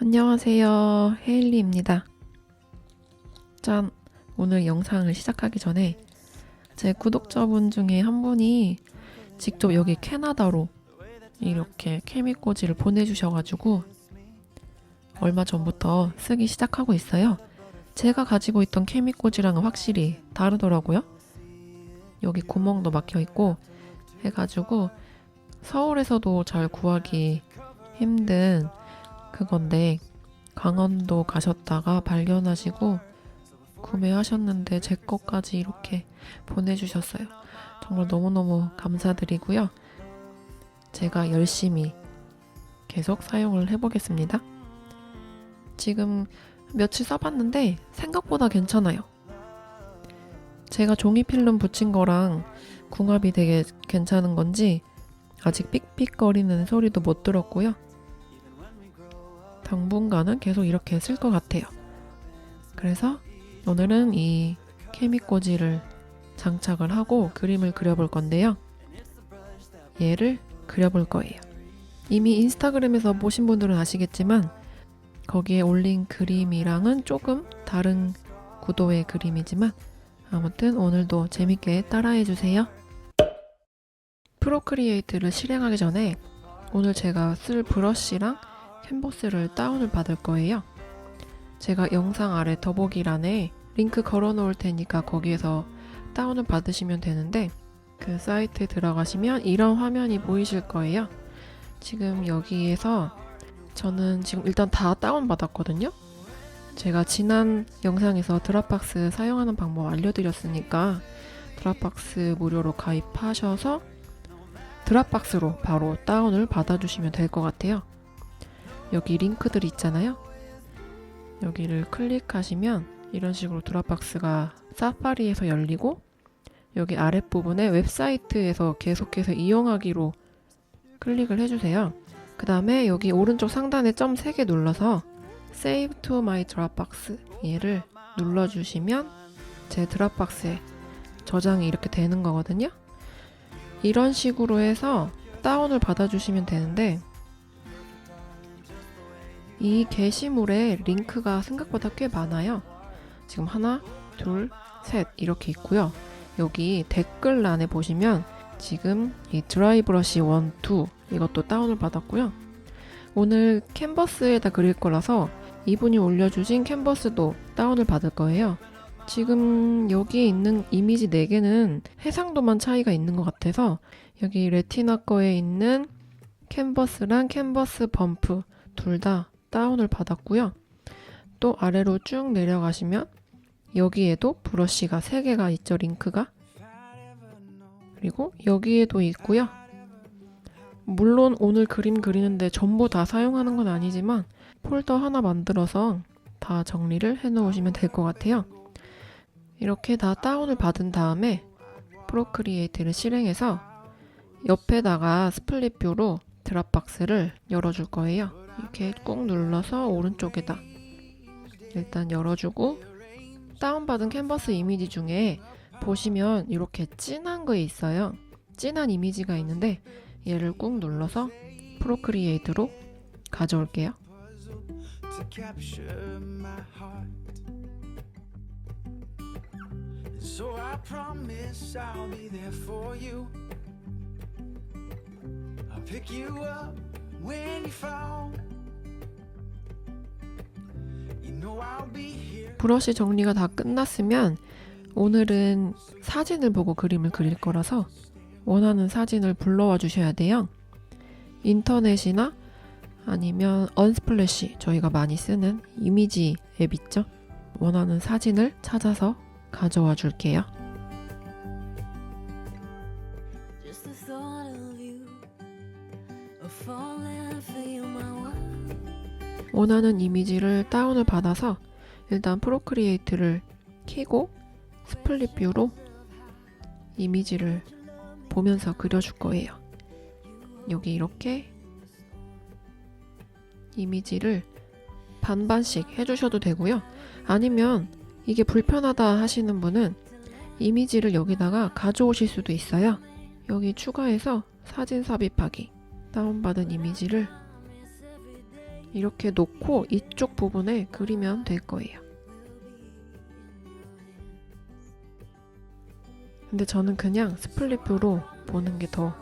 안녕하세요. 헤일리입니다. 짠! 오늘 영상을 시작하기 전에 제 구독자분 중에 한 분이 직접 여기 캐나다로 이렇게 케미꽂이를 보내주셔가지고 얼마 전부터 쓰기 시작하고 있어요. 제가 가지고 있던 케미꽂이랑은 확실히 다르더라고요. 여기 구멍도 막혀 있고 해가지고 서울에서도 잘 구하기 힘든 그건데 강원도 가셨다가 발견하시고 구매하셨는데 제 것까지 이렇게 보내주셨어요. 정말 너무너무 감사드리고요. 제가 열심히 계속 사용을 해보겠습니다. 지금 며칠 써봤는데 생각보다 괜찮아요. 제가 종이 필름 붙인 거랑 궁합이 되게 괜찮은 건지 아직 삑삑거리는 소리도 못 들었고요. 당분간은 계속 이렇게 쓸 것 같아요. 그래서 오늘은 이 케미꽂이를 장착을 하고 그림을 그려볼 건데요. 얘를 그려볼 거예요. 이미 인스타그램에서 보신 분들은 아시겠지만 거기에 올린 그림이랑은 조금 다른 구도의 그림이지만 아무튼 오늘도 재밌게 따라해 주세요. 프로크리에이트를 실행하기 전에 오늘 제가 쓸 브러쉬랑 캔버스를 다운을 받을 거예요. 제가 영상 아래 더보기란에 링크 걸어 놓을 테니까 거기에서 다운을 받으시면 되는데 그 사이트에 들어가시면 이런 화면이 보이실 거예요. 지금 여기에서 저는 지금 일단 다 다운 받았거든요. 제가 지난 영상에서 드랍박스 사용하는 방법 알려드렸으니까 드랍박스 무료로 가입하셔서 드랍박스로 바로 다운을 받아주시면 될 것 같아요. 여기 링크들 있잖아요. 여기를 클릭하시면 이런 식으로 드랍박스가 사파리에서 열리고 여기 아랫부분에 웹사이트에서 계속해서 이용하기로 클릭을 해주세요. 그 다음에 여기 오른쪽 상단에 점 3개 눌러서 Save to my Dropbox 얘를 눌러주시면 제 드랍박스에 저장이 이렇게 되는 거거든요. 이런 식으로 해서 다운을 받아주시면 되는데 이 게시물에 링크가 생각보다 꽤 많아요. 지금 하나, 둘, 셋 이렇게 있고요. 여기 댓글란에 보시면 지금 이 드라이 브러쉬 1, 2 이것도 다운을 받았고요. 오늘 캔버스에다 그릴 거라서 이분이 올려주신 캔버스도 다운을 받을 거예요. 지금 여기에 있는 이미지 4개는 해상도만 차이가 있는 것 같아서 여기 레티나 거에 있는 캔버스랑 캔버스 범프 둘 다 다운을 받았고요. 또 아래로 쭉 내려가시면 여기에도 브러쉬가 3개가 있죠, 링크가. 그리고 여기에도 있고요. 물론 오늘 그림 그리는데 전부 다 사용하는 건 아니지만 폴더 하나 만들어서 다 정리를 해 놓으시면 될 것 같아요. 이렇게 다 다운을 받은 다음에 프로크리에이트를 실행해서 옆에다가 스플릿 뷰로 드랍박스를 열어줄 거예요. 이렇게 꾹 눌러서 오른쪽에다 일단 열어주고 다운받은 캔버스 이미지 중에 보시면 이렇게 진한 거 있어요. 진한 이미지가 있는데 얘를 꾹 눌러서 프로크리에이트로 가져올게요. pick you up when you fall. 브러쉬 정리가 다 끝났으면 오늘은 사진을 보고 그림을 그릴 거라서 원하는 사진을 불러와 주셔야 돼요. 인터넷이나 아니면 언스플래시 저희가 많이 쓰는 이미지 앱 있죠? 원하는 사진을 찾아서 가져와 줄게요. 원하는 이미지를 다운을 받아서 일단 프로크리에이트를 키고 스플릿 뷰로 이미지를 보면서 그려줄 거예요. 여기 이렇게 이미지를 반반씩 해주셔도 되고요. 아니면 이게 불편하다 하시는 분은 이미지를 여기다가 가져오실 수도 있어요. 여기 추가해서 사진 삽입하기 다운받은 이미지를 이렇게 놓고 이쪽 부분에 그리면 될 거예요. 근데 저는 그냥 스플릿뷰로 보는 게 더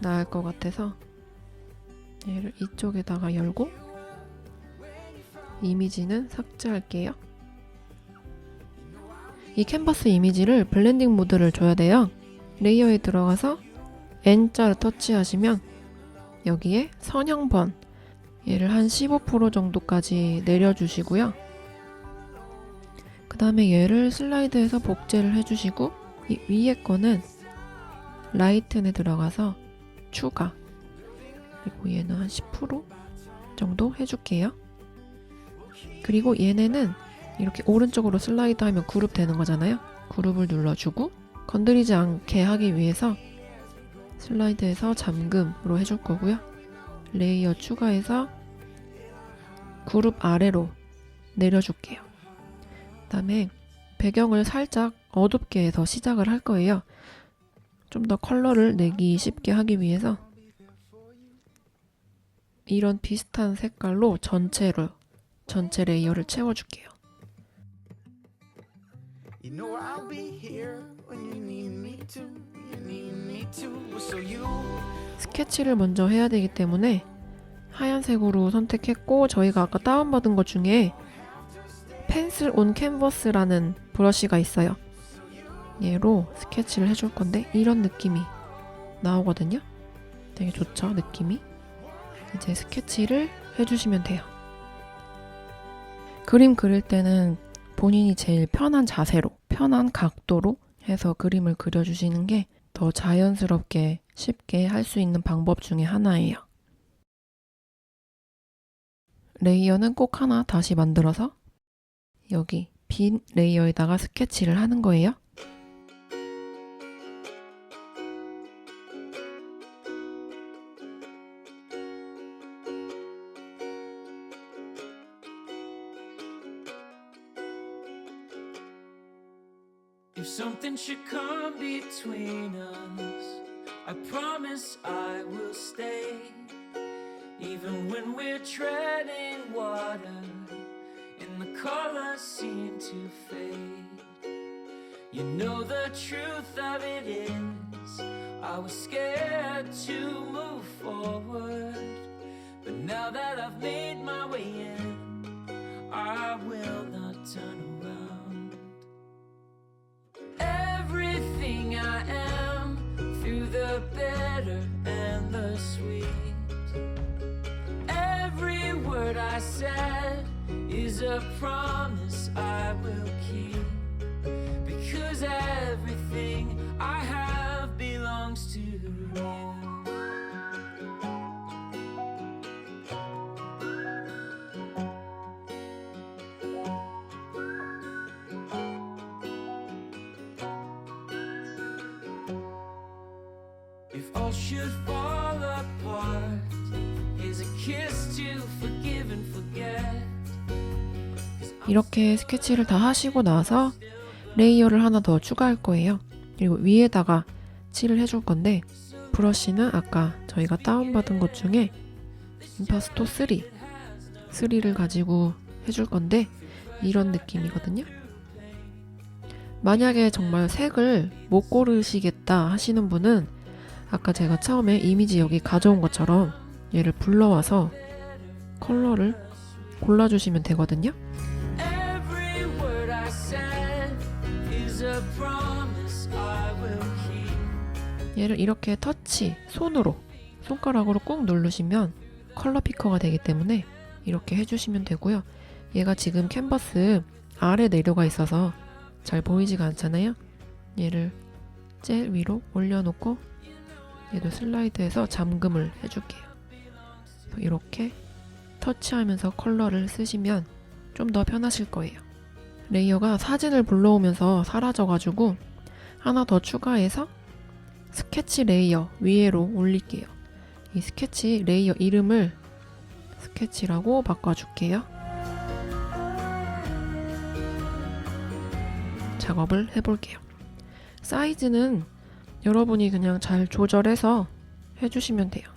나을 것 같아서 얘를 이쪽에다가 열고 이미지는 삭제할게요. 이 캔버스 이미지를 블렌딩 모드를 줘야 돼요. 레이어에 들어가서 N자를 터치하시면 여기에 선형번 얘를 한 15% 정도까지 내려주시고요. 그 다음에 얘를 슬라이드해서 복제를 해주시고 이 위에 거는 라이튼에 들어가서 추가 그리고 얘는 한 10% 정도 해줄게요. 그리고 얘네는 이렇게 오른쪽으로 슬라이드 하면 그룹 되는 거잖아요. 그룹을 눌러주고 건드리지 않게 하기 위해서 슬라이드해서 잠금으로 해줄 거고요. 레이어 추가해서 그룹 아래로 내려줄게요. 그 다음에 배경을 살짝 어둡게 해서 시작을 할 거예요. 좀 더 컬러를 내기 쉽게 하기 위해서 이런 비슷한 색깔로 전체로 전체 레이어를 채워줄게요. You know I'll be here when you need me to. You need me to. So you 스케치를 먼저 해야 되기 때문에 하얀색으로 선택했고 저희가 아까 다운받은 것 중에 펜슬 온 캔버스라는 브러쉬가 있어요. 얘로 스케치를 해줄 건데 이런 느낌이 나오거든요. 되게 좋죠, 느낌이. 이제 스케치를 해주시면 돼요. 그림 그릴 때는 본인이 제일 편한 자세로, 편한 각도로 해서 그림을 그려주시는 게 더 자연스럽게 쉽게 할 수 있는 방법 중에 하나예요. 레이어는 꼭 하나 다시 만들어서 여기 빈 레이어에다가 스케치를 하는 거예요. I promise I will stay. Even when we're treading water and the colors seem to fade. You know the truth of it is, I was scared to move forward. But now that I've made my way in, I will not turn sweet. Every word I said is a promise I will keep. Because everything I have belongs to you. If all should fall 이렇게 스케치를 다 하시고 나서 레이어를 하나 더 추가할 거예요. 그리고 위에다가 칠을 해줄 건데 브러쉬는 아까 저희가 다운받은 것 중에 임파스토 3 3를 가지고 해줄 건데 이런 느낌이거든요. 만약에 정말 색을 못 고르시겠다 하시는 분은 아까 제가 처음에 이미지 여기 가져온 것처럼 얘를 불러와서 컬러를 골라주시면 되거든요. 얘를 이렇게 터치, 손으로, 손가락으로 꾹 누르시면 컬러 피커가 되기 때문에 이렇게 해주시면 되고요. 얘가 지금 캔버스 아래 내려가 있어서 잘 보이지가 않잖아요. 얘를 제일 위로 올려놓고 얘도 슬라이드해서 잠금을 해줄게요. 이렇게 터치하면서 컬러를 쓰시면 좀 더 편하실 거예요. 레이어가 사진을 불러오면서 사라져가지고 하나 더 추가해서 스케치 레이어 위에로 올릴게요. 이 스케치 레이어 이름을 스케치라고 바꿔줄게요. 작업을 해볼게요. 사이즈는 여러분이 그냥 잘 조절해서 해주시면 돼요.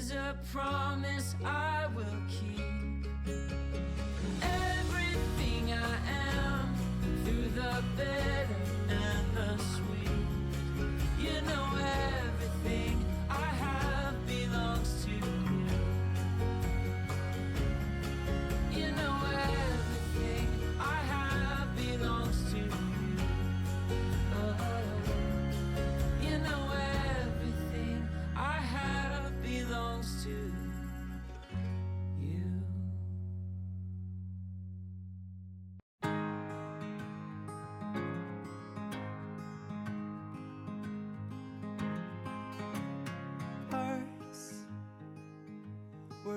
is a promise I will keep. Everything I am through the bitter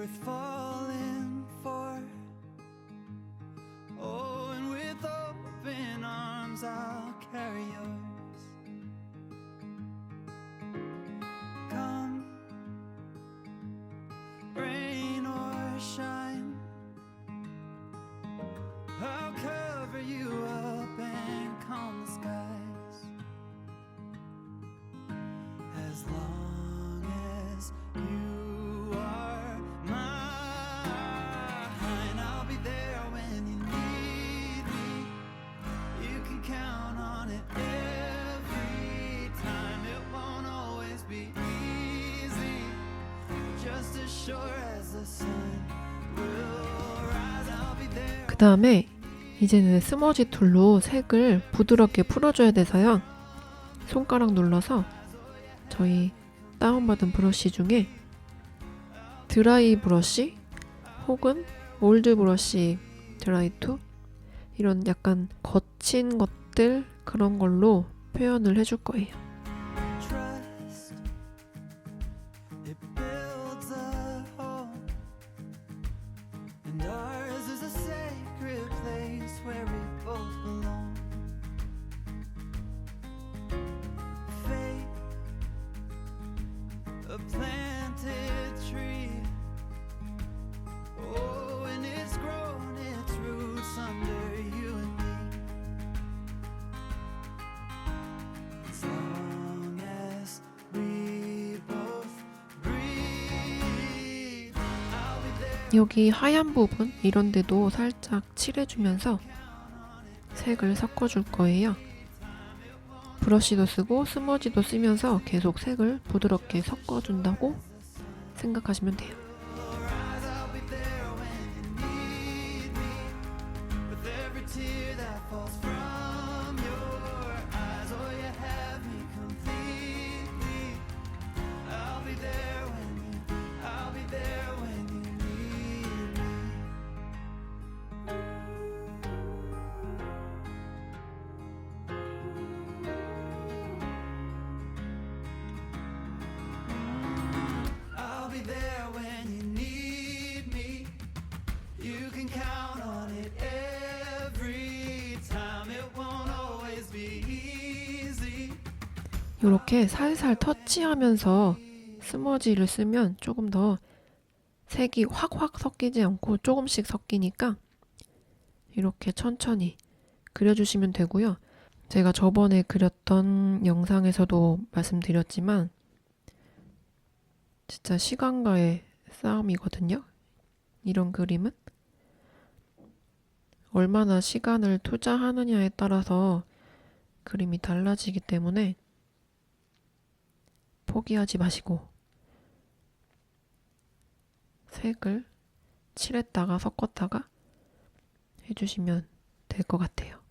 earth 그 다음에 이제는 스머지 툴로 색을 부드럽게 풀어줘야 돼서요. 손가락 눌러서 저희 다운받은 브러쉬 중에 드라이 브러쉬 혹은 올드 브러쉬 드라이 투 이런 약간 거친 것들 그런 걸로 표현을 해줄 거예요. 여기 하얀 부분 이런 데도 살짝 칠해주면서 색을 섞어줄 거예요. 브러쉬도 쓰고 스머지도 쓰면서 계속 색을 부드럽게 섞어준다고 생각하시면 돼요. 이렇게 살살 터치하면서 스머지를 쓰면 조금 더 색이 확확 섞이지 않고 조금씩 섞이니까 이렇게 천천히 그려주시면 되고요. 제가 저번에 그렸던 영상에서도 말씀드렸지만 진짜 시간과의 싸움이거든요. 이런 그림은 얼마나 시간을 투자하느냐에 따라서 그림이 달라지기 때문에 포기하지 마시고 색을 칠했다가 섞었다가 해주시면 될 것 같아요.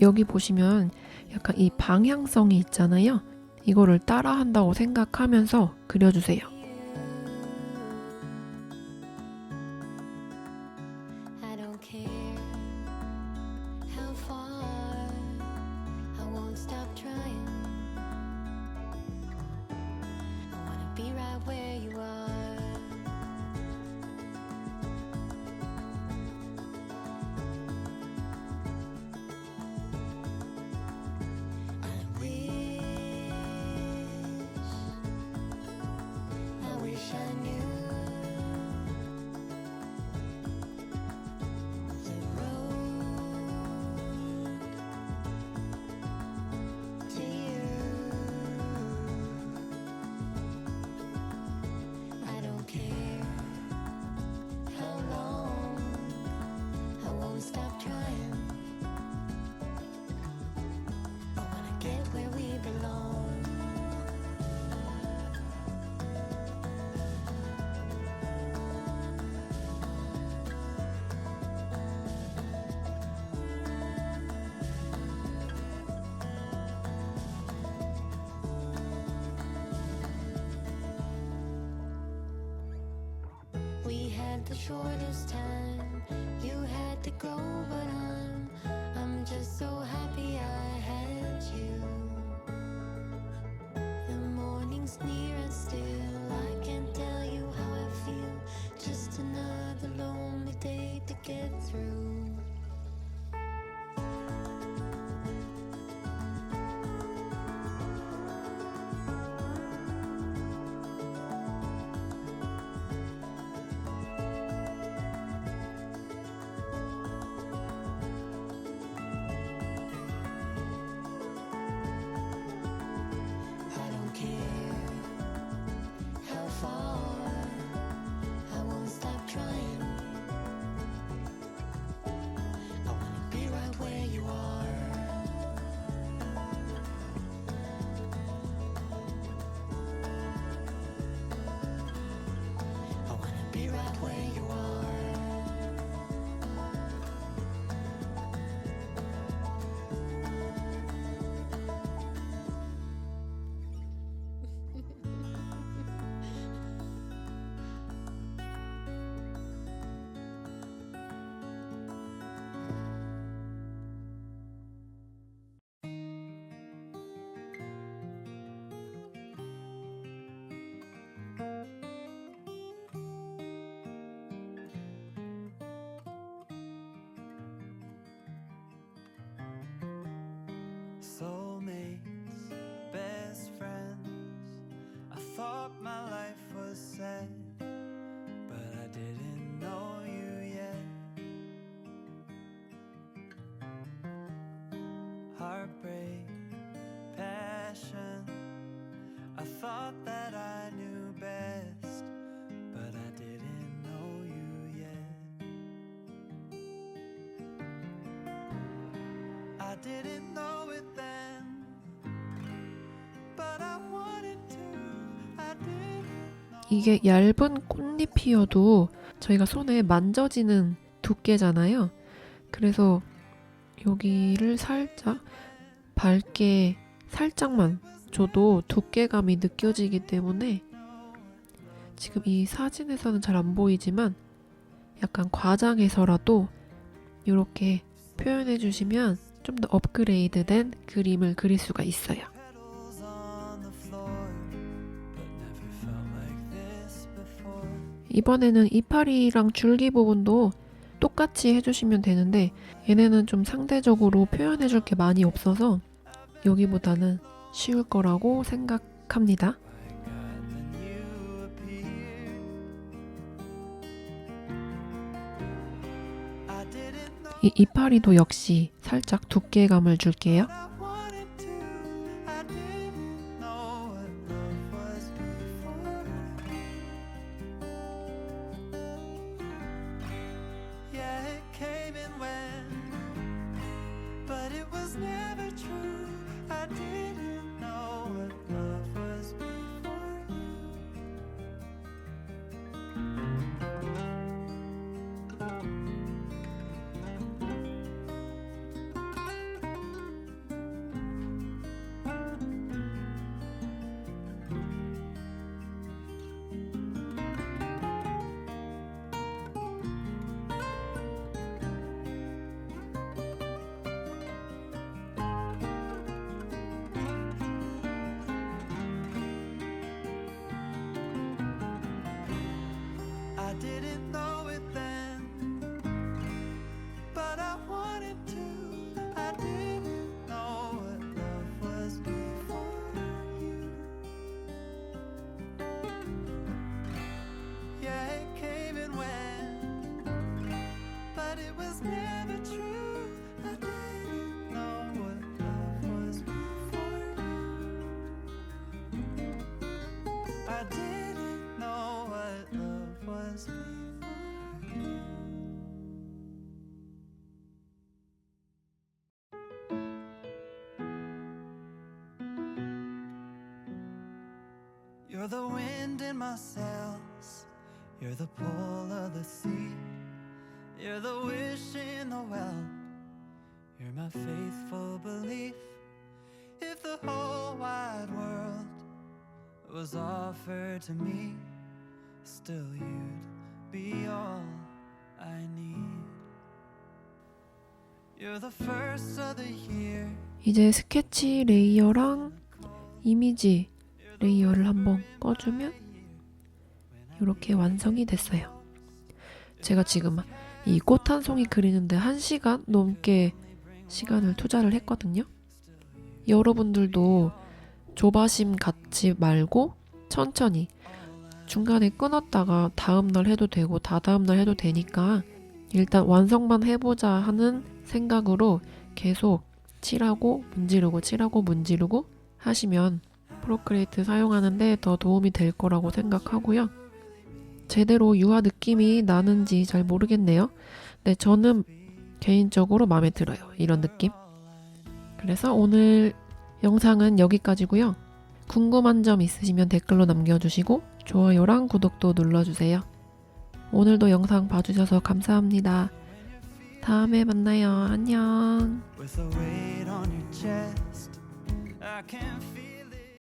여기 보시면 약간 이 방향성이 있잖아요. 이거를 따라한다고 생각하면서 그려주세요. Had the shortest time. You had to go, but I'm, I'm just so happy I had you. The morning's near and still I can't tell you how I feel. Just another lonely day to get through. Heartbreak, passion. I thought that I knew best, but I didn't know you yet. I didn't know it then, but I wanted to. I didn't know. 이게 얇은 꽃잎이어도 저희가 손에 만져지는 두께잖아요. 그래서 여기를 살짝 밝게 살짝만 줘도 두께감이 느껴지기 때문에 지금 이 사진에서는 잘 안 보이지만 약간 과장해서라도 이렇게 표현해 주시면 좀 더 업그레이드 된 그림을 그릴 수가 있어요. 이번에는 이파리랑 줄기 부분도 똑같이 해주시면 되는데 얘네는 좀 상대적으로 표현해줄 게 많이 없어서 여기보다는 쉬울 거라고 생각합니다. 이 이파리도 역시 살짝 두께감을 줄게요. Didn't You're the wind in my sails. You're the pull of the sea. You're the wish in the well. You're my faithful belief. If the whole wide world was offered to me, still you'd be all I need. You're the first of the year. 이제 스케치 레이어랑 이미지 레이어를 한번 꺼주면 이렇게 완성이 됐어요. 제가 지금 이 꽃 한 송이 그리는데 한 시간 넘게 시간을 투자를 했거든요. 여러분들도 조바심 갖지 말고 천천히 중간에 끊었다가 다음날 해도 되고 다다음날 해도 되니까 일단 완성만 해보자 하는 생각으로 계속 칠하고 문지르고 칠하고 문지르고 하시면 프로크리에이트 사용하는데 더 도움이 될 거라고 생각하고요. 제대로 유화 느낌이 나는지 잘 모르겠네요. 네, 저는 개인적으로 마음에 들어요. 이런 느낌. 그래서 오늘 영상은 여기까지고요. 궁금한 점 있으시면 댓글로 남겨주시고 좋아요랑 구독도 눌러주세요. 오늘도 영상 봐주셔서 감사합니다. 다음에 만나요. 안녕.